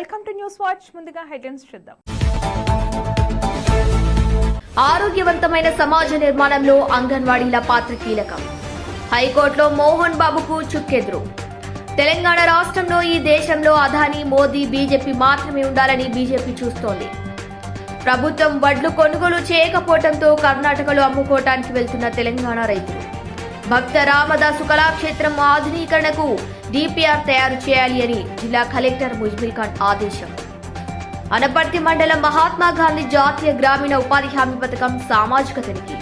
Welcome to news watch. ముందుగా headlines చూద్దాం. ఆరోగ్యవంతమైన సమాజ నిర్మాణంలో అంగన్వాడీల పాత్ర కీలకం. హైకోర్టులో మోహన్ బాబుకు చుక్కెదురు. తెలంగాణ రాష్ట్రంలో ఈ దేశంలో అదానీ మోదీ బీజేపీ మాత్రమే ఉండాలని బీజేపీ చూస్తోంది. ప్రభుత్వం వడ్లు కొనుగోలు చేయకపోవడంతో కర్ణాటకలో అమ్ముకోవటానికి వెళ్తున్న తెలంగాణ రైతులు. భక్త రామదాసు కళాక్షేత్రం ఆధునీకరణకు డిపిఆర్ తయారు చేయాలి అని జిల్లా కలెక్టర్ ముజ్మిల్ ఖాన్ ఆదేశం. అనపర్తి మండలం మహాత్మా గాంధీ జాతీయ గ్రామీణ ఉపాధి హామీ పథకం సామాజిక తనిఖీ.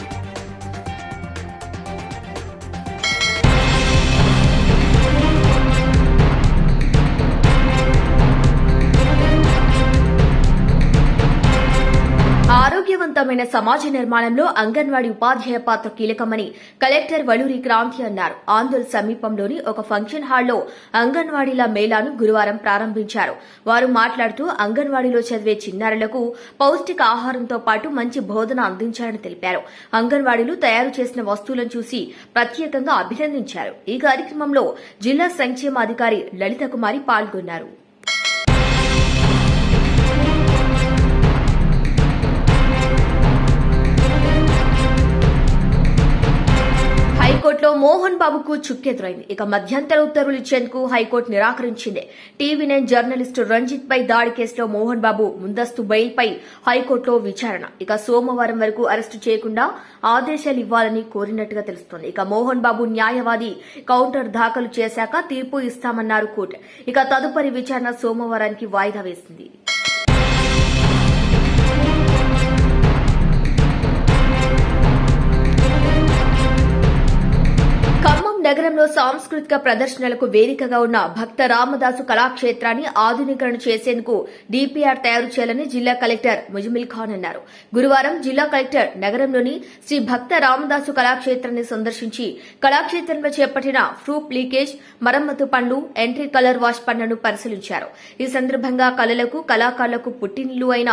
ఆరోగ్యవంతమైన సమాజ నిర్మాణంలో అంగన్వాడీ ఉపాధ్యాయ పాత్ర కీలకమని కలెక్టర్ వలూరి క్రాంతి అన్నారు. ఆందోళ్ సమీపంలోని ఒక ఫంక్షన్ హాల్లో అంగన్వాడీల మేళాను గురువారం ప్రారంభించారు. వారు మాట్లాడుతూ అంగన్వాడీలో చదివే చిన్నారులకు పౌష్టిక ఆహారంతో పాటు మంచి బోధన అందించారని తెలిపారు. అంగన్వాడీలు తయారు చేసిన వస్తువులను చూసి ప్రత్యేకంగా అభినందించారు. ఈ కార్యక్రమంలో జిల్లా సంక్షేమ అధికారి లలిత కుమారి పాల్గొన్నారు. హైకోర్టులో మోహన్ బాబుకు చుక్కెదురైంది. ఇక మధ్యంతర ఉత్తర్వులు ఇచ్చేందుకు హైకోర్టు నిరాకరించింది. టీవీ నైన్ జర్నలిస్టు రంజిత్ పై దాడి కేసులో మోహన్ బాబు ముందస్తు బెయిల్ పై హైకోర్టులో విచారణ. ఇక సోమవారం వరకు అరెస్టు చేయకుండా ఆదేశాలు ఇవ్వాలని కోరినట్టుగా తెలుస్తోంది. ఇక మోహన్ బాబు న్యాయవాది కౌంటర్ దాఖలు చేశాక తీర్పు ఇస్తామన్నారు కోర్టు. ఇక తదుపరి విచారణ సోమవారానికి వాయిదా వేసింది. సాంస్కృతిక ప్రదర్శనలకు వేదికగా ఉన్న భక్త రామదాసు కళాక్షేత్రాన్ని ఆధునీకరణ చేసేందుకు డీపీఆర్ తయారు చేయాలని జిల్లా కలెక్టర్ ముజమిల్ ఖాన్ అన్నారు. గురువారం జిల్లా కలెక్టర్ నగరంలోని శ్రీ భక్త రామదాసు కళాక్షేత్రాన్ని సందర్శించి కళాక్షేత్రంలో చేపట్టిన ఫ్రూప్ లీకేజ్ మరమ్మతు పనులు ఎంట్రీ కలర్ వాష్ పనులను పరిశీలించారు. ఈ సందర్భంగా కళలకు కళాకారులకు పుట్టినిల్లు అయిన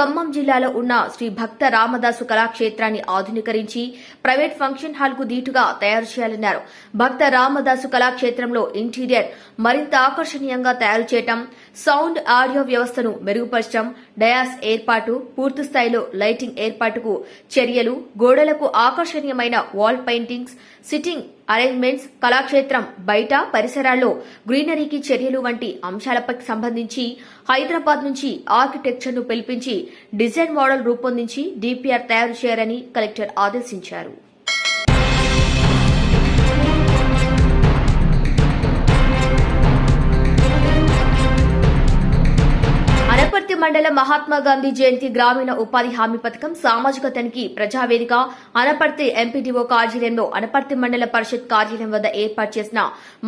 ఖమ్మం జిల్లాలో ఉన్న శ్రీ భక్త రామదాసు కళాక్షేత్రాన్ని ఆధునీకరించి ప్రైవేట్ ఫంక్షన్ హాల్కు దీటుగా తయారు చేయాలన్నారు. భక్త రామదాసు కళాక్షేత్రంలో ఇంటీరియర్ మరింత ఆకర్షణీయంగా తయారు చేయటం సౌండ్ ఆడియో వ్యవస్థను మెరుగుపరచడం డయాస్ ఏర్పాటు పూర్తి స్థాయిలో లైటింగ్ ఏర్పాటుకు చర్యలు గోడలకు ఆకర్షణీయమైన వాల్ పెయింటింగ్స్ సిట్టింగ్ అరేంజ్మెంట్స్ కళాక్షేత్రం బయట పరిసరాల్లో గ్రీనరీకి చర్యలు వంటి అంశాలపై సంబంధించి హైదరాబాద్ నుంచి ఆర్కిటెక్చర్ను పిలిపించి డిజైన్ మోడల్ రూపొందించి డీపీఆర్ తయారు చేయాలని కలెక్టర్ ఆదేశించారు. అనపర్తి మండల మహాత్మా గాంధీ జయంతి గ్రామీణ ఉపాధి హామీ పథకం సామాజిక తనిఖీ ప్రజావేదిక అనపర్తి ఎంపీడీఓ కార్యాలయంలో అనపర్తి మండల పరిషత్ కార్యాలయం వద్ద ఏర్పాటు చేసిన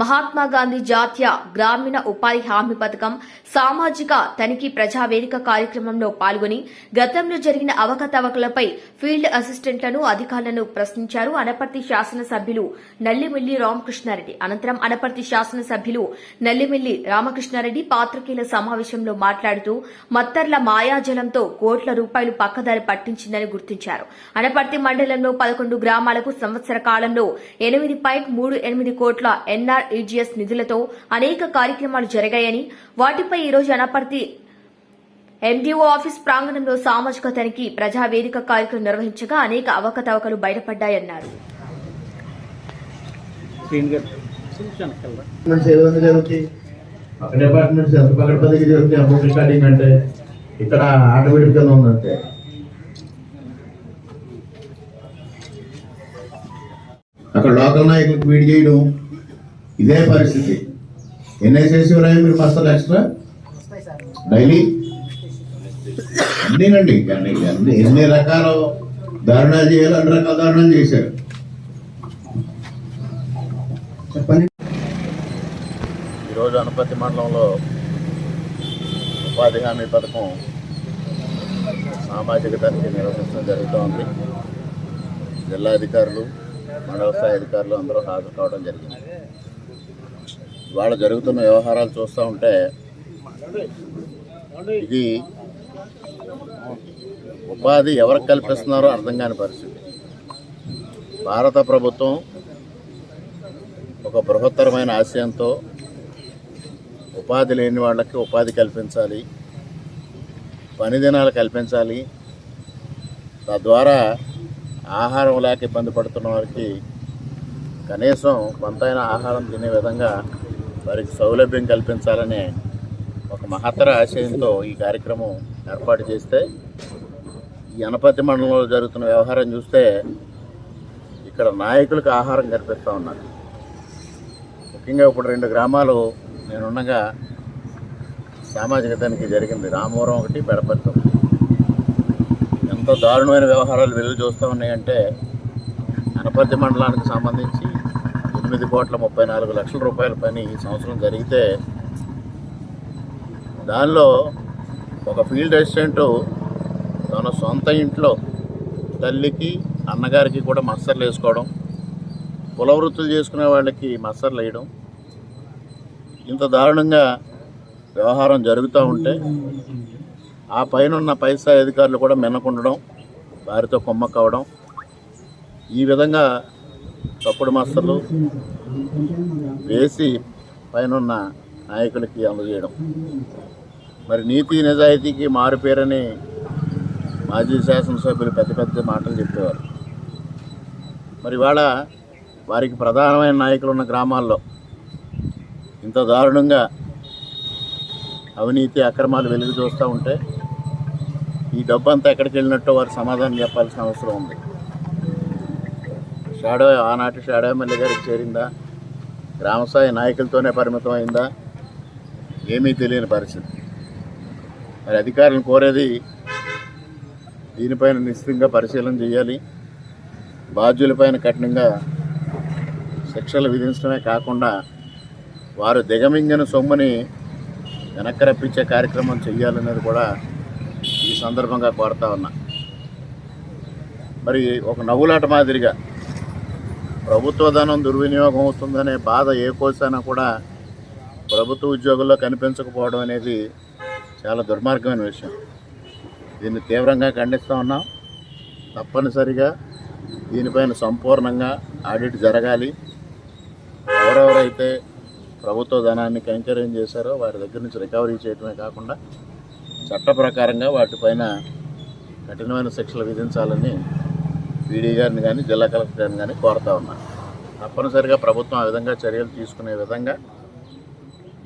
మహాత్మా గాంధీ జాతీయ గ్రామీణ ఉపాధి హామీ పథకం సామాజిక తనిఖీ ప్రజావేదిక కార్యక్రమంలో పాల్గొని గతంలో జరిగిన అవకతవకలపై ఫీల్డ్ అసిస్టెంట్లను అధికారులను ప్రశ్నించారు అనపర్తి శాసనసభ్యులు నల్లిమిల్లి రామకృష్ణారెడ్డి. అనంతరం అనపర్తి శాసనసభ్యులు నల్లిమిల్లి రామకృష్ణారెడ్డి పాత్రికేయుల సమావేశంలో మాట్లాడుతూ మత్తర్ల మాయాజలంతో కోట్ల రూపాయలు పక్కదారి పట్టించిందని గుర్తించారు. అనపర్తి మండలంలో పదకొండు గ్రామాలకు సంవత్సర కాలంలో ఎనిమిది పాయింట్ మూడు ఎనిమిది కోట్ల ఎన్ఆర్ఈజీఎస్ నిధులతో అనేక కార్యక్రమాలు జరిగాయని వాటిపై ఈరోజు అనపర్తి ఎండీఓ ఆఫీస్ ప్రాంగణంలో సామాజిక తనిఖీ ప్రజావేదిక కార్యక్రమం నిర్వహించగా అనేక అవకతవకలు బయటపడ్డాయన్నారు. గారు చూపించాను కలరా డిపార్ట్మెంట్స్ ఏ విధంగా జరుగుతాయి అమౌంట్ రికార్డింగ్ అంటే? ఇక్కడ ఆటోమేటిక్గా ఉందంటే అక్కడ లోకల్ నాయకులకు వీడి చేయడం ఇదే పరిస్థితి. ఎన్ని చేసేవారా మీరు బస్తాలు ఎక్స్ట్రా? డైలీ? అన్నీనండి కానీ అన్ని ఎన్ని రకాల దారుణాలు చేయాలి అన్ని రకాల దారుణాలు చేశారు. చెప్పండి ఈరోజు అనపర్తి మండలంలో ఉపాధి హామీ పథకం సామాజిక తనిఖీ నిర్వహించడం జరుగుతోంది. జిల్లా అధికారులు మండల స్థాయి అధికారులు అందరూ హాజరు కావడం జరిగింది. ఇవాళ జరుగుతున్న వ్యవహారాలు చూస్తూ ఉంటే ఇది ఉపాధి ఎవరికి కల్పిస్తున్నారో అర్థం కాని పరిస్థితి. భారత ప్రభుత్వం ఒక బృహత్తరమైన ఆశయంతో ఉపాధి లేని వాళ్ళకి ఉపాధి కల్పించాలి. పని దినాలు కల్పించాలి. తద్వారా ఆహారం లేక ఇబ్బంది పడుతున్న వారికి కనీసం కొంతైనా ఆహారం తినే విధంగా వారికి సౌలభ్యం కల్పించాలనే ఒక మహత్తర ఆశయంతో ఈ కార్యక్రమం ఏర్పాటు చేస్తే ఈ మండలంలో జరుగుతున్న వ్యవహారం చూస్తే ఇక్కడ నాయకులకు ఆహారం కల్పిస్తూ ఉన్నారు. ముఖ్యంగా ఇప్పుడు రెండు గ్రామాలు నేనుండగా సామాజిక తనిఖీ జరిగింది రామవరం ఒకటి బెడపల్లి ఎంతో దారుణమైన వ్యవహారాలు వెలుగు చూస్తూ ఉన్నాయంటే అనపర్తి మండలానికి సంబంధించి ఎనిమిది కోట్ల ముప్పై నాలుగు లక్షల రూపాయల పని ఈ సంవత్సరం జరిగితే దానిలో ఒక ఫీల్డ్ అసిస్టెంట్ తన సొంత ఇంట్లో తల్లికి అన్నగారికి కూడా మస్తర్లు వేసుకోవడం కుల వృత్తులు చేసుకునే వాళ్ళకి మస్తర్లు వేయడం ఇంత దారుణంగా వ్యవహారం జరుగుతూ ఉంటే ఆ పైన ఉన్న పైసా అధికారులు కూడా మిన్నకుండడం వారితో కొమ్మక్కవడం ఈ విధంగా తప్పుడు మస్తలు వేసి పైన నాయకులకి అందజేయడం. మరి నీతి నిజాయితీకి మారుపేరని మాజీ శాసనసభ్యులు పెద్ద పెద్ద మాటలు చెప్పేవారు. మరి ఇవాళ వారికి ప్రధానమైన నాయకులు ఉన్న గ్రామాల్లో ఇంత దారుణంగా అవినీతి అక్రమాలు వెలుగు చూస్తూ ఉంటే ఈ డబ్బు అంతా ఎక్కడికి వెళ్ళినట్టు వారు సమాధానం చెప్పాల్సిన అవసరం ఉంది. షాడో ఆనాటి షాడో ఎమ్మెల్యే గారికి చేరిందా? గ్రామస్థాయి నాయకులతోనే పరిమితం అయిందా? ఏమీ తెలియని పరిస్థితి. మరి అధికారులను కోరేది దీనిపైన నిశ్చితంగా పరిశీలన చేయాలి. బాధ్యులపైన కఠినంగా శిక్షలు విధించడమే కాకుండా వారు దిగమింగిన సొమ్ముని వెనక్కి రప్పించే కార్యక్రమం చేయాలనేది కూడా ఈ సందర్భంగా కోరుతా ఉన్నా. మరి ఒక నవ్వులాట మాదిరిగా ప్రభుత్వ ధనం దుర్వినియోగం అవుతుందనే బాధ ఏ కోసైనా కూడా ప్రభుత్వ ఉద్యోగుల్లో కనిపించకపోవడం అనేది చాలా దుర్మార్గమైన విషయం. దీన్ని తీవ్రంగా ఖండిస్తూ ఉన్నాం. తప్పనిసరిగా దీనిపైన సంపూర్ణంగా ఆడిట్ జరగాలి. ఎవరెవరైతే ప్రభుత్వ ధనాన్ని కైంకర్యం చేశారో వారి దగ్గర నుంచి రికవరీ చేయడమే కాకుండా చట్ట ప్రకారంగా వాటిపైన కఠినమైన శిక్షలు విధించాలని పీడీ గారిని కానీ జిల్లా కలెక్టర్ గారిని కానీ కోరుతా ఉన్నాను తప్పనిసరిగా ప్రభుత్వం ఆ విధంగా చర్యలు తీసుకునే విధంగా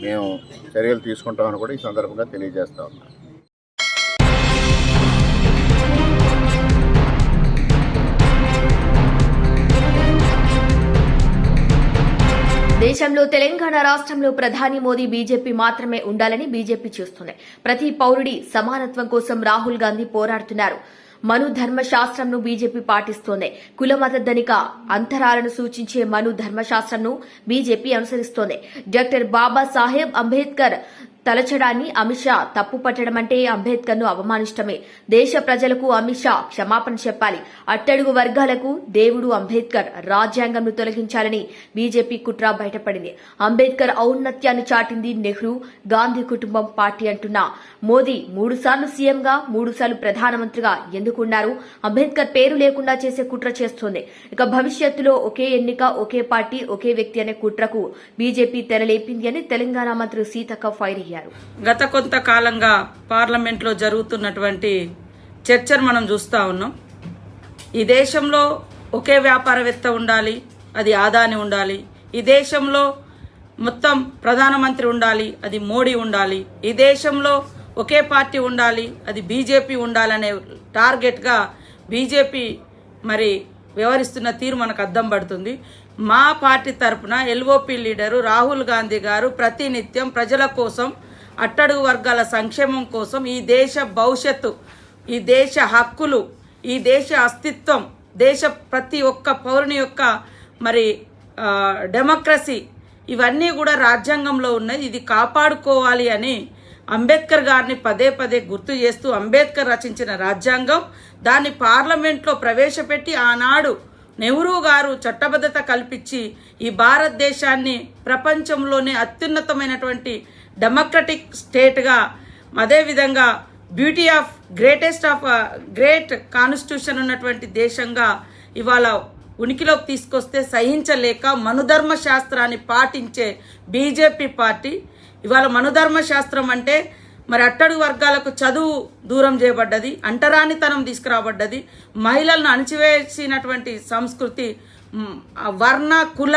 మేము చర్యలు తీసుకుంటామని కూడా ఈ సందర్భంగా తెలియజేస్తా ఉన్నాను దేశంలో తెలంగాణ రాష్ట్రంలో ప్రధాని మోదీ బీజేపీ మాత్రమే ఉండాలని బీజేపీ చూస్తుంది. ప్రతి పౌరుడి సమానత్వం కోసం రాహుల్ గాంధీ పోరాడుతున్నారు. మను ధర్మ శాస్త్రంను బీజేపీ పాటిస్తోంది. కులమత ధనిక అంతరాలను సూచించే మను ధర్మశాస్త్రంను బీజేపీ అనుసరిస్తోంది. డాక్టర్ బాబాసాహెబ్ అంబేద్కర్ తలచడాన్ని అమిత్ షా తప్పు పట్టడమంటే అంబేద్కర్ను అవమానిష్టమే. దేశ ప్రజలకు అమిత్ షా క్షమాపణ చెప్పాలి. అట్టడుగు వర్గాలకు దేవుడు అంబేద్కర్ రాజ్యాంగంను తొలగించాలని బీజేపీ కుట్ర బయటపడింది. అంబేద్కర్ ఔన్నత్యాన్ని చాటింది నెహ్రూ గాంధీ కుటుంబం పార్టీ అంటున్న. మోదీ మూడుసార్లు సీఎంగా మూడుసార్లు ప్రధానమంత్రిగా ఎందుకున్నారు? అంబేద్కర్ పేరు లేకుండా చేసే కుట్ర చేస్తోంది. ఇక భవిష్యత్తులో ఒకే ఎన్నిక ఒకే పార్టీ ఒకే వ్యక్తి అనే కుట్రకు బీజేపీ తెరలేపింది అని తెలంగాణ మంత్రి సీతక్క ఫైర్ అయ్యారు. గత కొంతకాలంగా పార్లమెంట్లో జరుగుతున్నటువంటి చర్చను మనం చూస్తూ ఉన్నాం. ఈ దేశంలో ఒకే వ్యాపారవేత్త ఉండాలి అది ఆదాని ఉండాలి. ఈ దేశంలో మొత్తం ప్రధానమంత్రి ఉండాలి అది మోడీ ఉండాలి. ఈ దేశంలో ఒకే పార్టీ ఉండాలి అది బీజేపీ ఉండాలనే టార్గెట్గా బీజేపీ మరి వ్యవహరిస్తున్న తీరు మనకు అద్దం పడుతుంది. మా పార్టీ తరపున ఎల్ఓపి లీడరు రాహుల్ గాంధీ గారు ప్రతినిత్యం ప్రజల కోసం అట్టడుగు వర్గాల సంక్షేమం కోసం ఈ దేశ భవిష్యత్తు ఈ దేశ హక్కులు ఈ దేశ అస్తిత్వం దేశ ప్రతి ఒక్క పౌరుని యొక్క మరి డెమోక్రసీ ఇవన్నీ కూడా రాజ్యాంగంలో ఉన్నాయి ఇది కాపాడుకోవాలి అని అంబేద్కర్ గారిని పదే పదే గుర్తు చేస్తూ అంబేద్కర్ రచించిన రాజ్యాంగం దాన్ని పార్లమెంట్లో ప్రవేశపెట్టి ఆనాడు నెహ్రూ గారు చట్టబద్ధత కల్పించి ఈ భారతదేశాన్ని ప్రపంచంలోనే అత్యున్నతమైనటువంటి డెమోక్రటిక్ స్టేట్గా అదేవిధంగా beauty of greatest of great constitution ఉన్నటువంటి దేశంగా ఇవాళ ఉనికిలోకి తీసుకొస్తే సహించలేక మనుధర్మ శాస్త్రాన్ని పాటించే బీజేపీ పార్టీ ఇవాళ మనుధర్మ శాస్త్రం అంటే మరి అట్టడుగు వర్గాలకు చదువు దూరం చేయబడ్డది అంటరానితనం తీసుకురాబడ్డది మహిళలను అణిచివేసినటువంటి సంస్కృతి వర్ణ కుల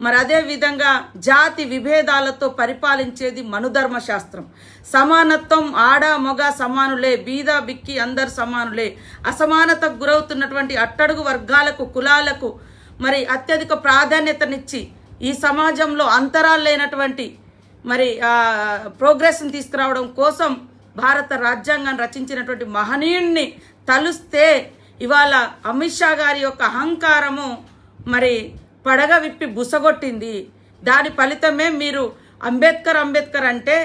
మరి అదే విధంగా జాతి విభేదాలతో పరిపాలించేది మనుధర్మ శాస్త్రం సమానత్వం ఆడ మొగ సమానులే బీద బిక్కి అందరు సమానులే. అసమానతకు గురవుతున్నటువంటి అట్టడుగు వర్గాలకు కులాలకు మరి అత్యధిక ప్రాధాన్యతనిచ్చి ఈ సమాజంలో అంతరాలు లేనటువంటి మరి ప్రోగ్రెస్ని తీసుకురావడం కోసం భారత రాజ్యాంగాన్ని రచించినటువంటి మహనీయుణ్ణి తలుస్తే ఇవాళ అమిత్ షా గారి యొక్క అహంకారము మరి పడగ విప్పి బుసగొట్టింది. దాని ఫలితమే మీరు అంబేద్కర్ అంబేద్కర్ అంటే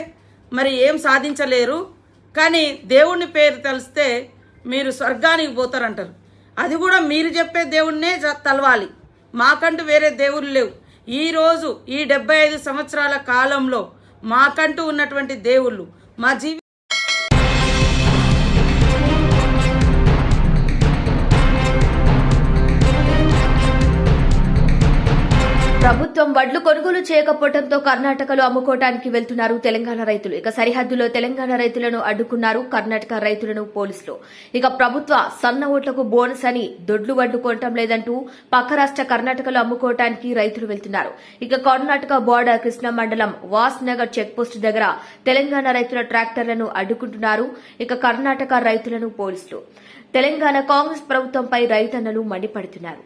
మరి ఏం సాధించలేరు. కానీ దేవుణ్ణి పేరు తెలిస్తే మీరు స్వర్గానికి పోతారంటారు. అది కూడా మీరు చెప్పే దేవుణ్ణే తలవాలి. మాకంటూ వేరే దేవుళ్ళు లేవు. ఈరోజు ఈ డెబ్బై ఐదు సంవత్సరాల కాలంలో మాకంటూ ఉన్నటువంటి దేవుళ్ళు మా జీవి ప్రభుత్వం వడ్లు కొనుగోలు చేయకపోవడంతో కర్ణాటకలో అమ్ముకోవటానికి వెళ్తున్నారు తెలంగాణ రైతులు. ఇక సరిహద్దులో తెలంగాణ రైతులను అడ్డుకున్నారు కర్ణాటక రైతులను పోలీసులు. ఇక ప్రభుత్వ సన్న ఓట్లకు బోనస్ అని దొడ్లు వడ్లు కొనటం లేదంటూ పక్క రాష్ట్ర కర్ణాటకలో అమ్ముకోవటానికి రైతులు వెళ్తున్నారు. ఇక కర్ణాటక బోర్డర్ కృష్ణ మండలం వాస్ నగర్ చెక్పోస్ట్ దగ్గర తెలంగాణ రైతుల ట్రాక్టర్లను అడ్డుకుంటున్నారు. ఇక కర్ణాటక రైతులను పోలీసులు. తెలంగాణ కాంగ్రెస్ ప్రభుత్వంపై రైతన్నలు మండిపడుతున్నారు.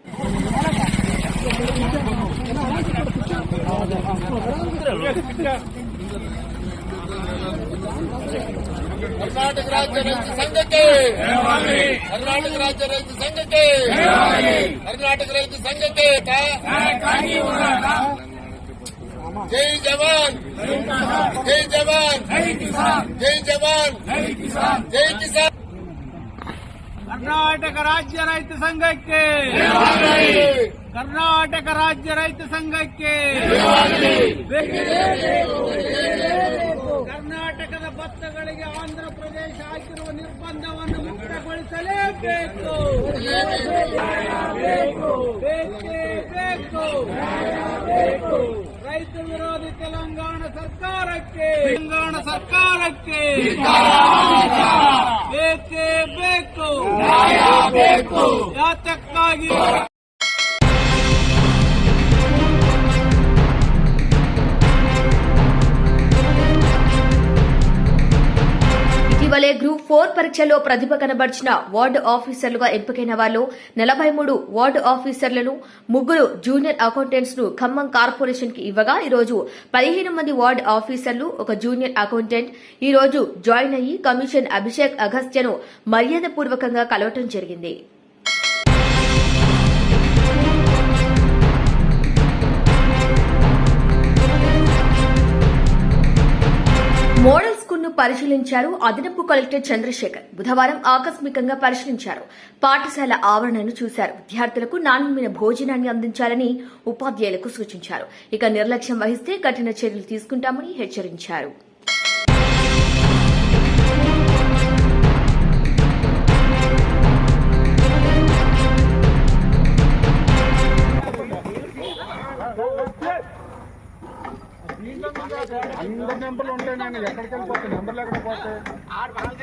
ಕರ್ನಾಟಕ ರಾಜ್ಯ ರೈತ ಸಂಘಕ್ಕೆ ಕರ್ನಾಟಕ ರಾಜ್ಯ ರೈತ ಸಂಘಕ್ಕೆ ಕರ್ನಾಟಕ ರೈತ ಸಂಘಕ್ಕೆ ಜೈ ಜವಾನ್ ಜೈ ಜವಾನ್ ಜೈ ಜವಾನ್ ಜೈ ಕಿಸಾನ್ ಕರ್ನಾಟಕ ರಾಜ್ಯ ರೈತ ಸಂಘಕ್ಕೆ ಕರ್ನಾಟಕ ರಾಜ್ಯ ರೈತ ಸಂಘಕ್ಕೆ. ಕರ್ನಾಟಕದ ಭತ್ತಗಳಿಗೆ ಆಂಧ್ರ ಪ್ರದೇಶ ಹಾಕಿರುವ ನಿರ್ಬಂಧವನ್ನು ಮುಕ್ತಗೊಳಿಸಲೇಬೇಕು. ಬೇಕೇ ಬೇಕು. ರೈತ ವಿರೋಧಿ ತೆಲಂಗಾಣ ಸರ್ಕಾರಕ್ಕೆ. ತೆಲಂಗಾಣ ಸರ್ಕಾರಕ್ಕೆ. ಬೇಕೇ ಬೇಕು. ಯಾತಕ್ಕಾಗಿ ఇటీవలే గ్రూప్ ఫోర్ పరీక్షల్లో ప్రతిభ కనబర్చిన వార్డు ఆఫీసర్లుగా ఎంపికైన వాళ్ళు నలభై మూడు వార్డు ఆఫీసర్లను ముగ్గురు జూనియర్ అకౌంటెంట్స్ను ఖమ్మం కార్పొరేషన్కి ఇవ్వగా ఈ రోజు పదిహేను మంది వార్డు ఆఫీసర్లు ఒక జూనియర్ అకౌంటెంట్ ఈ రోజు జాయిన్ అయ్యి కమిషన్ అభిషేక్ అగస్త్యను మర్యాదపూర్వకంగా కలవటం జరిగింది. మోడల్ పరిశీలించారు. అదనపు కలెక్టర్ చంద్రశేఖర్ బుధవారం ఆకస్మికంగా పరిశీలించారు. పాఠశాల ఆవరణను చూశారు. విద్యార్థులకు నాణ్యమైన భోజనాన్ని అందించాలని ఉపాధ్యాయులకు సూచించారు. ఇక నిర్లక్ష్యం వహిస్తే కఠిన చర్యలు తీసుకుంటామని హెచ్చరించారు. అందరి నెంబర్లు ఉంటాయి నేను ఎక్కడికి వెళ్ళిపోతాను నెంబర్ లేకుండా పోతే. మరి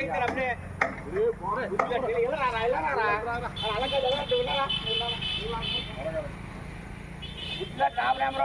మేము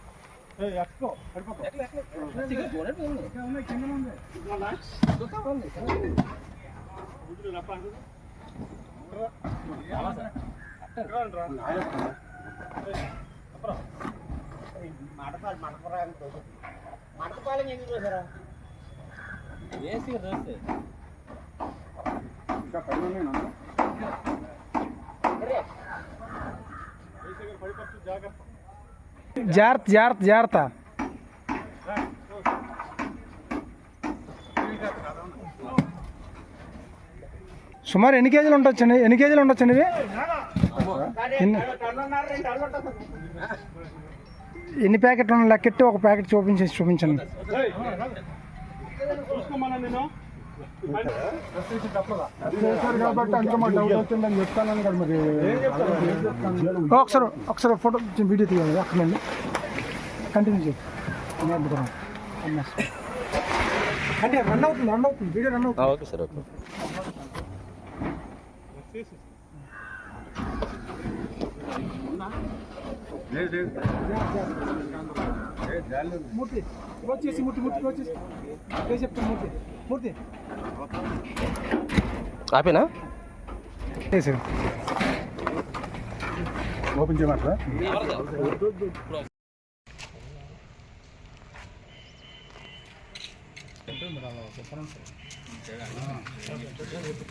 మడపాలి మడపరాని మడపాలి ఎందుకు చూసారా ఏసీ రోస్ ఇంకా పని ఉన్నాయి పడిపోతుంది జాగ్రత్త జాగ్రత్త జాగ్రత్త జాగ్రత్త. సుమారు ఎన్ని కేజీలు ఉండొచ్చండి ఎన్ని కేజీలు ఉండొచ్చండి ఇవి? ఎన్ని ప్యాకెట్లు ఉన్న లెక్కెట్టి ఒక ప్యాకెట్ చూపించేసి చూపించండి. కాబట్టి అందులో మా డౌట్ వచ్చిందని చెప్తానని కదా మరి ఒకసారి ఒకసారి ఫోటో వీడియో తీయాలి అక్కడండి కంటిన్యూ చేయండి అంటే రన్ అవుతుంది రన్ అవుతుంది వీడియో రన్ అవుతుంది. ఓకే సార్ ఓకే మూర్తి వచ్చేసి మూర్తి మూర్తి వచ్చేసి చెప్తాను మూర్తి ఆపేనా? ఓపెన్ చేయమంటారా? అందరికీ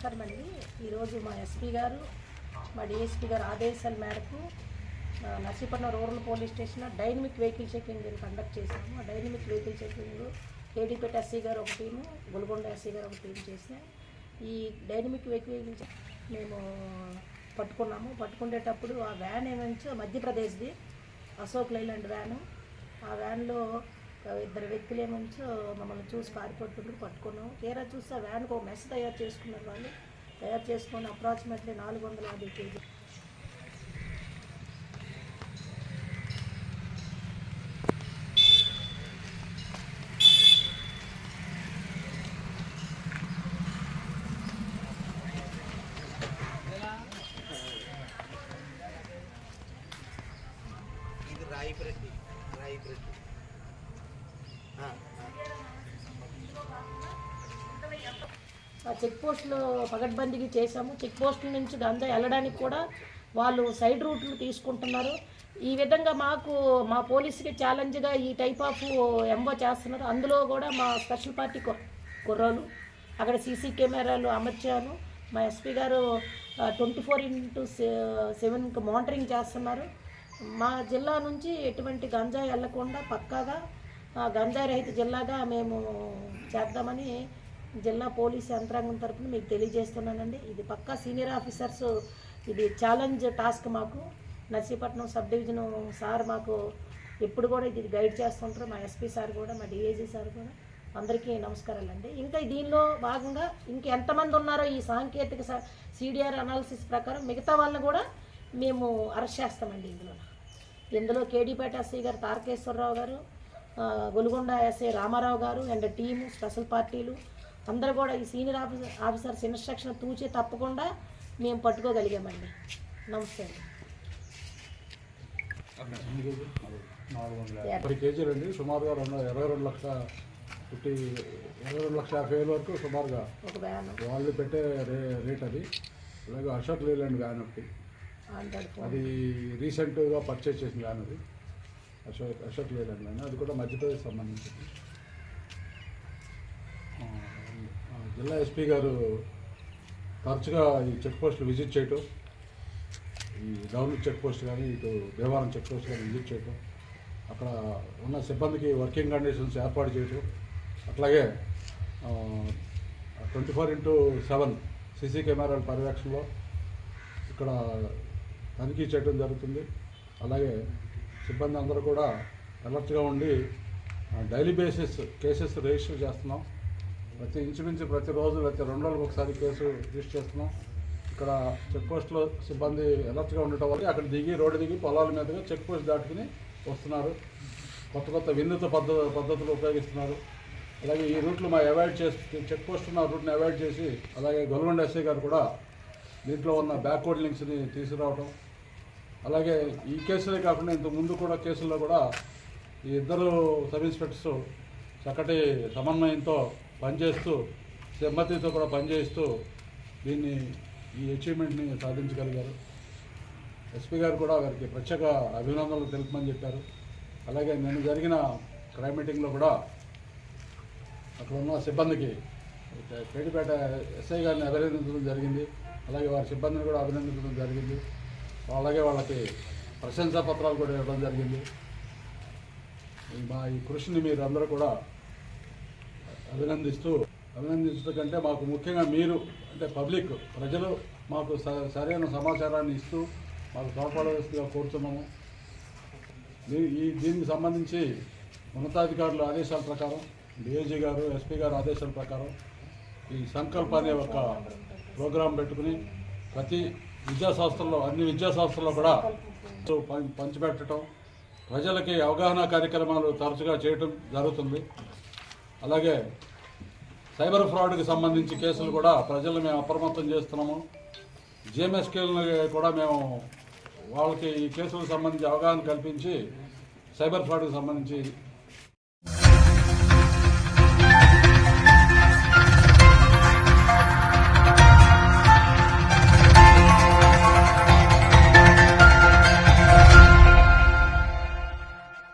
నమస్కారం అండి. ఈరోజు మా ఎస్పీ గారు మా డిఎస్పీ గారు ఆదేశాల మేరకు Narsipatnam rural police station dynamic vehicle checking conduct చేశాము. ఆ dynamic vehicle checking KDPeta SC గారు ఒక టీము గొల్గొండ ఎస్సీ గారు ఒక టీం చేసినాం ఈ డైనమిక్ వెహికల్ మేము పట్టుకున్నాము. పట్టుకునేటప్పుడు ఆ వ్యాన్ ఏమంచో మధ్యప్రదేశ్ది అశోక్ లైలాండ్ వ్యాను. ఆ వ్యాన్లో ఇద్దరు వ్యక్తులు ఏమంచో మమ్మల్ని చూసి పారిపోతుండ్రు పట్టుకున్నాం. తీరా చూస్తే వ్యాన్కి ఒక మెస్ తయారు చేసుకున్నారు వాళ్ళు. తయారు చేసుకొని అప్రాక్సిమేట్లీ నాలుగు వందల యాభై కేజీ. ఆ చెక్ పోస్టులు పగడ్బందీకి చేశాము. చెక్ పోస్టుల నుంచి గంజా వెళ్ళడానికి కూడా వాళ్ళు సైడ్ రూట్లు తీసుకుంటున్నారు. ఈ విధంగా మాకు మా పోలీసుకి ఛాలెంజ్గా ఈ టైప్ ఆఫ్ ఎంబో చేస్తున్నారు. అందులో కూడా మా స్పెషల్ పార్టీ కు- కుర్రోలు అక్కడ సీసీ కెమెరాలు అమర్చాను. మా ఎస్పీ గారు ట్వంటీ ఫోర్ ఇంటూ సెవెన్కి మానిటరింగ్ చేస్తున్నారు. మా జిల్లా నుంచి ఎటువంటి గంజాయి వెళ్ళకుండా పక్కాగా గంజాయి జిల్లాగా మేము చేద్దామని జిల్లా పోలీస్ యంత్రాంగం తరపున మీకు తెలియజేస్తున్నానండి. ఇది పక్కా సీనియర్ ఆఫీసర్స్ ఇది ఛాలెంజ్ టాస్క్ మాకు. నర్సీపట్నం సబ్ డివిజన్ సార్ మాకు ఎప్పుడు కూడా ఇది గైడ్ చేస్తుంటారు. మా ఎస్పీ సార్ కూడా మా డిఏజీ సార్ కూడా. అందరికీ నమస్కారాలండి. ఇంకా దీనిలో భాగంగా ఇంకెంతమంది ఉన్నారో ఈ సాంకేతిక సిడిఆర్ అనాలిసిస్ ప్రకారం మిగతా వాళ్ళని కూడా మేము అరెస్ట్ చేస్తామండి ఇందులో. ఇందులో కేడీపేట ఎస్ఐ గారు తారకేశ్వరరావు గారు గొలుగొండ ఎస్ఐ రామారావు గారు అండ్ టీము స్పెషల్ పార్టీలు. అందరూ కూడా ఈ సీనియర్ ఆఫీసర్ ఆఫీసర్స్ ఇన్స్ట్రక్షన్ తూచి తప్పకుండా మేము పట్టుకోగలిగామండి. నమస్తే అండి. పది కేజీలు అండి. సుమారుగా రెండు ఇరవై రెండు లక్షల ఫిఫ్టీ ఇరవై రెండు లక్షల యాభై వేల వరకు సుమారుగా ఒక వ్యాన్. వాళ్ళు పెట్టే రే రేట్ అది. అలాగే అశోక్ లేలాండ్ వ్యాన్ ఒకటి. అది రీసెంట్గా పర్చేస్ చేసిన వ్యాన్ అది. అశోక్ అశోక్ లేదండి ఆయన అది కూడా మధ్యప్రదేశ్ సంబంధించింది. జిల్లా ఎస్పీ గారు తరచుగా ఈ చెక్ పోస్టులు విజిట్ చేయటం ఈ డౌన్ చెక్ పోస్ట్ కానీ ఇటు దేవారం చెక్ పోస్ట్ కానీ విజిట్ చేయటం అక్కడ ఉన్న సిబ్బందికి వర్కింగ్ కండిషన్స్ ఏర్పాటు చేయటం అట్లాగే twenty four into seven CC కెమెరాల పర్యవేక్షణలో ఇక్కడ తనిఖీ చేయడం జరుగుతుంది. అలాగే సిబ్బంది అందరూ కూడా అలర్ట్గా ఉండి డైలీ బేసిస్ కేసెస్ రిజిస్టర్ చేస్తున్నాం. ప్రతి ఇంచుమించు ప్రతిరోజు ప్రతి రెండు రోజులకు ఒకసారి కేసు రిజిస్టర్ చేస్తున్నాం. ఇక్కడ చెక్ పోస్ట్లో సిబ్బంది అలర్ట్గా ఉండటం వల్ల అక్కడ దిగి రోడ్డు దిగి పొలాల మీదుగా చెక్ పోస్ట్ దాటుకుని వస్తున్నారు. కొత్త కొత్త వినూత పద్ధ పద్ధతులు ఉపయోగిస్తున్నారు. అలాగే ఈ రూట్లు మా అవాయిడ్ చేసి చెక్ పోస్ట్ ఉన్న రూట్ని అవాయిడ్ చేసి అలాగే గవర్నమెంట్ ఎస్ఐ గారు కూడా దీంట్లో ఉన్న బ్యాక్వర్డ్ లింక్స్ని తీసుకురావడం అలాగే ఈ కేసులే కాకుండా ఇంత ముందు కూడా కేసుల్లో కూడా ఈ ఇద్దరు సబ్ ఇన్స్పెక్టర్స్ చక్కటి సమన్వయంతో పనిచేస్తూ సెమ్మతితో కూడా పనిచేస్తూ దీన్ని ఈ అచీవ్మెంట్ని సాధించగలిగారు. ఎస్పీ గారు కూడా వారికి ప్రత్యేక అభినందనలు తెలుపమని చెప్పారు. అలాగే నేను జరిగిన క్రైమ్ మీటింగ్లో కూడా అక్కడ ఉన్న సిబ్బందికి పేటిపేట ఎస్ఐ గారిని అభినందించడం జరిగింది. అలాగే వారి సిబ్బందిని కూడా అభినందించడం జరిగింది. అలాగే వాళ్ళకి ప్రశంసా పత్రాలు కూడా ఇవ్వడం జరిగింది. మా ఈ కృషిని మీరు అందరూ కూడా అభినందిస్తూ అభినందించడం కంటే మాకు ముఖ్యంగా మీరు అంటే పబ్లిక్ ప్రజలు మాకు స- సరైన సమాచారాన్ని ఇస్తూ మాకు తోడ్పడవలసిందిగా కోరుతున్నాము ఈ దీనికి సంబంధించి ఉన్నతాధికారుల ఆదేశాల ప్రకారం డిఐజీ గారు ఎస్పీ గారు ఆదేశాల ప్రకారం ఈ సంకల్ప అనే ఒక ప్రోగ్రాం పెట్టుకుని ప్రతి విద్యా సంస్థల్లో అన్ని విద్యా సంస్థల్లో కూడా పం- పంచిపెట్టడం ప్రజలకి అవగాహన కార్యక్రమాలు తరచుగా చేయటం జరుగుతుంది. అలాగే సైబర్ ఫ్రాడ్కి సంబంధించి కేసులు కూడా ప్రజలు మేము అప్రమత్తం చేస్తున్నాము. జిఎంఎస్కేలను కూడా మేము వాళ్ళకి ఈ కేసులకు సంబంధించి అవగాహన కల్పించి సైబర్ ఫ్రాడ్కి సంబంధించి